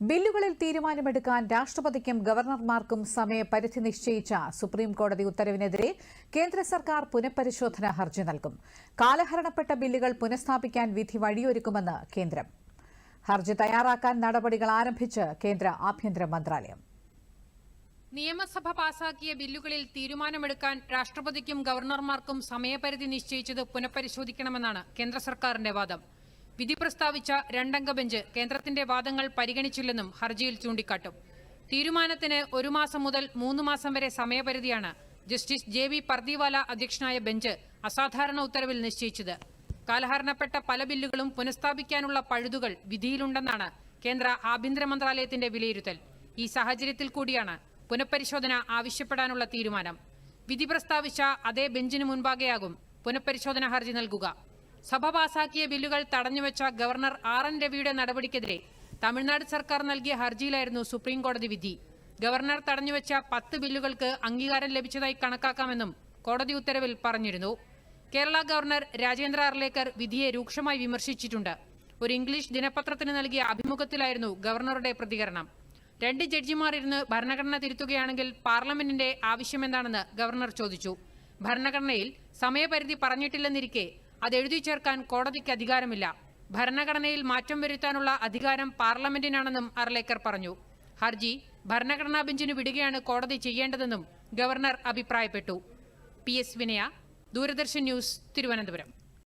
ബില്ലുകളിൽ തീരുമാനമെടുക്കാൻ രാഷ്ട്രപതിക്കും ഗവർണർമാർക്കും സമയപരിധി നിശ്ചയിച്ച സുപ്രീം കോടതി ഉത്തരവിനെതിരെ കേന്ദ്ര സർക്കാർ പുനഃപരിശോധന ഹർജി നൽകും. കാലഹരണപ്പെട്ട ബില്ലുകൾ പുനഃസ്ഥാപിക്കാൻ വിധി വഴിയൊരുക്കുമെന്ന് കേന്ദ്രം. ഹർജി തയ്യാറാക്കാൻ നടപടികൾ ആരംഭിച്ച് കേന്ദ്ര ആഭ്യന്തര മന്ത്രാലയം. നിയമസഭ പാസാക്കിയ ബില്ലുകളിൽ തീരുമാനമെടുക്കാൻ രാഷ്ട്രപതിക്കും ഗവർണർമാർക്കും സമയപരിധി നിശ്ചയിച്ചത് പുനഃപരിശോധിക്കണമെന്നാണ് കേന്ദ്ര സർക്കാരിന്റെ വാദം. വിധി പ്രസ്താവിച്ച രണ്ടംഗ ബെഞ്ച് കേന്ദ്രത്തിന്റെ വാദങ്ങൾ പരിഗണിച്ചില്ലെന്നും ഹർജിയിൽ ചൂണ്ടിക്കാട്ടും. തീരുമാനത്തിന് ഒരു മാസം മുതൽ മൂന്ന് മാസം വരെ സമയപരിധിയാണ് ജസ്റ്റിസ് ജെ വി പർദിവാല അധ്യക്ഷനായ ബെഞ്ച് അസാധാരണ ഉത്തരവിൽ നിശ്ചയിച്ചത്. കാലഹരണപ്പെട്ട പല ബില്ലുകളും പുനഃസ്ഥാപിക്കാനുള്ള പഴുതുകൾ വിധിയിലുണ്ടെന്നാണ് കേന്ദ്ര ആഭ്യന്തര മന്ത്രാലയത്തിന്റെ വിലയിരുത്തൽ. ഈ സാഹചര്യത്തിൽ കൂടിയാണ് പുനഃപരിശോധന ആവശ്യപ്പെടാനുള്ള തീരുമാനം. വിധി പ്രസ്താവിച്ച അതേ ബെഞ്ചിന് മുൻപാകെയാകും പുനഃപരിശോധന ഹർജി നൽകുക. സഭ പാസാക്കിയ ബില്ലുകൾ തടഞ്ഞുവെച്ച ഗവർണർ ആർ എൻ രവിയുടെ നടപടിക്കെതിരെ തമിഴ്നാട് സർക്കാർ നൽകിയ ഹർജിയിലായിരുന്നു സുപ്രീം കോടതി വിധി. ഗവർണർ തടഞ്ഞുവെച്ച പത്ത് ബില്ലുകൾക്ക് അംഗീകാരം ലഭിച്ചതായി കണക്കാക്കാമെന്നും കോടതി ഉത്തരവിൽ പറഞ്ഞിരുന്നു. കേരള ഗവർണർ രാജേന്ദ്ര അർലേക്കർ വിധിയെ രൂക്ഷമായി വിമർശിച്ചിട്ടുണ്ട്. ഒരു ഇംഗ്ലീഷ് ദിനപത്രത്തിന് നൽകിയ അഭിമുഖത്തിലായിരുന്നു ഗവർണറുടെ പ്രതികരണം. രണ്ട് ജഡ്ജിമാർ ഇരുന്ന് ഭരണഘടന തിരുത്തുകയാണെങ്കിൽ പാർലമെന്റിന്റെ ആവശ്യമെന്താണെന്ന് ഗവർണർ ചോദിച്ചു. ഭരണഘടനയിൽ സമയപരിധി പറഞ്ഞിട്ടില്ലെന്നിരിക്കെ അത് എഴുതി ചേർക്കാൻ കോടതിക്ക് അധികാരമില്ല. ഭരണഘടനയിൽ മാറ്റം വരുത്താനുള്ള അധികാരം പാർലമെന്റിനാണെന്നും അർലേക്കർ പറഞ്ഞു. ഹർജി ഭരണഘടനാ ബെഞ്ചിന് വിടുകയാണ് കോടതി ചെയ്യേണ്ടതെന്നും ഗവർണർ അഭിപ്രായപ്പെട്ടു. P. S. Vinaya Doordarshan news Thiruvananthapuram.